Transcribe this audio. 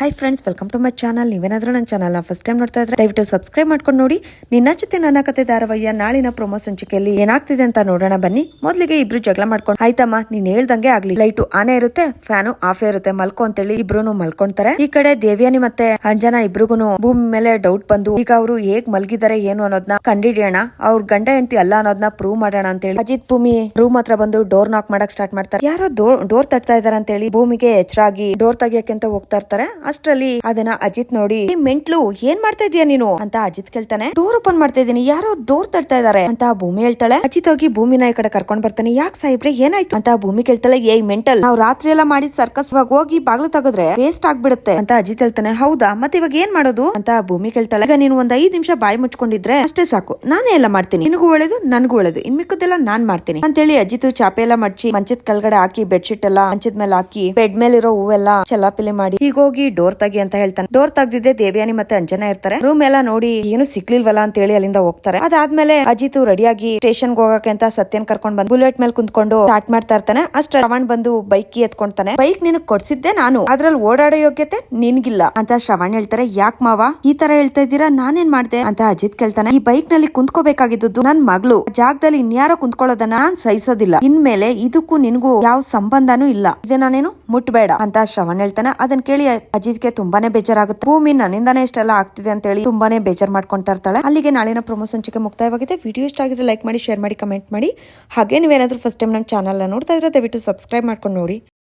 Hi friends welcome to my channel ನೀವೇನಾದ್ರೂ ನನ್ನ channel first time ನೋಡ್ತಾ ಇದ್ರೆ ದಯವಿಟ್ಟು ಸಬ್ಸ್ಕ್ರೈಬ್ ಮಾಡ್ಕೊಂಡು ನೋಡಿ. ನಿನ್ನ ಜೊತೆ ನನ್ನ ಕತೆ ಧಾರಾವಾಹಿಯ ನಾಳಿನ ಪ್ರೊಮೋ ಸಂಚಿಕೆಯಲ್ಲಿ ಏನಾಗ್ತಿದೆ ಅಂತ ನೋಡೋಣ ಬನ್ನಿ. ಮೊದಲಿಗೆ ಇಬ್ರು ಜಗಳ ಮಾಡ್ಕೊಂಡು, ಆಯ್ತಮ್ಮ, ನೀನ್ ಹೇಳ್ದಂಗೆ ಆಗ್ಲಿ. ಲೈಟು ಆನೆ ಇರುತ್ತೆ ಫ್ಯಾನು ಆಫ್ ಇರುತ್ತೆ, ಮಲ್ಕೊ ಅಂತೇಳಿ ಇಬ್ರು ಮಲ್ಕೊಂತಾರೆ. ಈ ಕಡೆ ದೇವ್ಯಾನಿ ಮತ್ತೆ ಅಂಜನಾ ಇಬ್ರಿಗೂ ಭೂಮಿ ಮೇಲೆ ಡೌಟ್ ಬಂದು, ಈಗ ಅವರು ಹೇಗ್ ಮಲ್ಗಿದ್ದಾರೆ ಏನು ಅನ್ನೋದನ್ನ ಕಂಡಿಡಿಯೋಣ. ಅವ್ರ ಗಂಡ ಹೆಂಡತಿ ಅಲ್ಲ ಅನ್ನೋದನ್ನ ಪ್ರೂವ್ ಮಾಡೋಣ ಅಂತೇಳಿ ಅಜಿತ್ ಭೂಮಿ ರೂಮ್ ಹತ್ರ ಬಂದು ಡೋರ್ ನಾಕ್ ಮಾಡಕ್ ಸ್ಟಾರ್ಟ್ ಮಾಡ್ತಾರೆ. ಯಾರೋ ಡೋರ್ ತಟ್ತಾ ಇದಾರೆ ಅಂತೇಳಿ ಭೂಮಿಗೆ ಎಚ್ಚರಾಗಿ ಡೋರ್ ತೆಗಿಯಕ್ಕೆ ಅಂತ ಹೋಗ್ತಾ ಇರ್ತಾರೆ. ಅಷ್ಟ್ರಲ್ಲಿ ಅದನ್ನ ಅಜಿತ್ ನೋಡಿ "ಏ, ಮೆಂಟ್ಲು ಏನ್ ಮಾಡ್ತಾ ಇದೀಯ ನೀನು? ಅಂತ ಅಜಿತ್ ಕೇಳ್ತಾನೆ. ಡೋರ್ ಓಪನ್ ಮಾಡ್ತಾ ಇದೀನಿ ಯಾರೋ ಡೋರ್ ತಡ್ತಾ ಇದಾರೆ ಅಂತ ಭೂಮಿ ಹೇಳ್ತಾಳೆ. ಅಜಿತ್ ಹೋಗಿ ಭೂಮಿನ ಈ ಕಡೆ ಕರ್ಕೊಂಡ್ ಬರ್ತಾನೆ. ಯಾಕೆ ಸಾಹಿಬ್ರೆ ಏನಾಯ್ತು? ಅಂತ ಭೂಮಿ ಕೇಳ್ತಾಳೆ. ಏಯ್ ಮೆಂಟಲ್ ನಾವು ರಾತ್ರಿ ಎಲ್ಲ ಮಾಡಿದ ಸರ್ಕಸ್ ಹೋಗಿ ಬಾಗ್ಲು ತೆಗೆದ್ರೆ ವೇಸ್ಟ್ ಆಗ್ಬಿಡುತ್ತೆ. ಅಂತ ಅಜಿತ್ ಹೇಳ್ತಾನೆ. ಹೌದಾ? ಮತ್ತೆ ಇವಾಗ ಏನ್ ಮಾಡೋದು? ಅಂತ ಭೂಮಿ ಕೇಳ್ತಾಳೆ. ಈಗ ನೀನು ಒಂದ್ ಐದ್ ನಿಮಿಷ ಬಾಯಿ ಮುಚ್ಕೊಂಡಿದ್ರೆ ಅಷ್ಟೇ ಸಾಕು. ನಾನೇ ಎಲ್ಲ ಮಾಡ್ತೀನಿ. ನಿನಗೂ ಒಳ್ಳೇದು ನನ್ಗೂ ಒಳ್ಳೇದು. ಇನ್ ಮಿಕ್ಕದೆಲ್ಲ ನಾನ್ ಮಾಡ್ತೀನಿ. ಅಂತೇಳಿ ಅಜಿತ್ ಚಾಪೆ ಎಲ್ಲ ಮಡ್ಚಿ ಮಂಚದ ಕೆಳಗಡೆ ಹಾಕಿ ಬೆಡ್ಶೀಟ್ ಎಲ್ಲ ಮಂಚದ ಮೇಲೆ ಹಾಕಿ ಬೆಡ್ ಮೇಲಿರೋ ಹೂವೆಲ್ಲ ಚಲಾಪಿಲಿ ಮಾಡಿ ಈಗ ಹೋಗಿ ಡೋರ್ ತೆಗಿ ಅಂತ ಹೇಳ್ತಾನೆ. ಡೋರ್ ತೆಗ್ದಿದ್ದೆ ದೇವ್ಯಾನಿ ಮತ್ತೆ ಅಂಜನಾ ಇರ್ತಾರೆ. ರೂಮ್ ಎಲ್ಲ ನೋಡಿ ಏನು ಸಿಕ್ಲಿಲ್ವಲ್ಲ ಅಂತ ಹೇಳಿ ಅಲ್ಲಿಂದ ಹೋಗ್ತಾರೆ. ಅದಾದ್ಮೇಲೆ ಅಜಿತ್ ರೆಡಿಯಾಗಿ ಸ್ಟೇಷನ್ ಹೋಗಕ್ಕೆ ಅಂತ ಸತ್ಯನ್ ಕರ್ಕೊಂಡ್ ಬಂದು ಬುಲೆಟ್ ಮೇಲೆ ಕುಂತ್ಕೊಂಡು ಸ್ಟಾರ್ಟ್ ಮಾಡ್ತಾ ಇರ್ತಾನೆ. ಅಷ್ಟ ಶ್ರವಣ್ ಬಂದು ಬೈಕ್ ಎತ್ಕೊಂತಾನೆ. ಬೈಕ್ ನಿನಗ್ ಕೊಡ್ಸಿದ್ದೆ ನಾನು. ಅದ್ರಲ್ಲಿ ಓಡಾಡೋ ಯೋಗ್ಯತೆ ನಿನ್ಗಿಲ್ಲ ಅಂತ ಶ್ರವಣ್ ಹೇಳ್ತಾರೆ. ಯಾಕ್ ಮಾವ? ಈ ತರ ಹೇಳ್ತಾ ಇದ್ದೀರಾ? ನಾನೇನ್ ಮಾಡ್ದೆ? ಅಂತ ಅಜಿತ್ ಕೇಳ್ತಾನೆ. ಈ ಬೈಕ್ನಲ್ಲಿ ಕುಂತ್ಕೋಬೇಕಾಗಿದ್ದು ನನ್ ಮಗಳು. ಜಾಗದಲ್ಲಿ ಇನ್ಯಾರೋ ಕುಂತ್ಕೊಳ್ಳೋದನ್ನ ನಾನ್ ಸಹಿಸೋದಿಲ್ಲ. ಇನ್ಮೇಲೆ ಇದಕ್ಕೂ ನಿನ್ಗೂ ಯಾವ ಸಂಬಂಧನೂ ಇಲ್ಲ. ಇದನ್ನೇನು? ಮುಟ್ಬೇಡ ಅಂತ ಶ್ರವಣ್ ಹೇಳ್ತಾನೆ. ಅದನ್ನ ಕೇಳಿ ಅಜಿತ್ಗೆ ತುಂಬಾನೇ ಬೇಜಾರಾಗುತ್ತೆ. ಭೂಮಿ ನನ್ನಿಂದಾನೇ ಇಷ್ಟೆಲ್ಲ ಆಗ್ತಿದೆ ಅಂತ ಹೇಳಿ ತುಂಬಾನೇ ಬೇಜಾರ್ ಮಾಡ್ಕೊಂತ ಇರ್ತಾಳೆ ಅಲ್ಲಿಗೆ ನಾಳಿನ ಪ್ರೊಮೋ ಸಂಚಿಕೆ ಮುಕ್ತಾಯವಾಗಿದೆ. ವಿಡಿಯೋ ಇಷ್ಟ ಆಗಿದ್ರೆ ಲೈಕ್ ಮಾಡಿ, ಶೇರ್ ಮಾಡಿ, ಕಮೆಂಟ್ ಮಾಡಿ. ಹಾಗೆ ನೀವೇನಾದ್ರೂ ಫಸ್ಟ್ ಟೈಮ್ ನಮ್ಮ ಚಾನಲ್ ನೋಡ್ತಾ ಇದ್ರೆ ದಯವಿಟ್ಟು ಸಬ್ಸ್ಕ್ರೈಬ್ ಮಾಡ್ಕೊಂಡು ನೋಡಿ.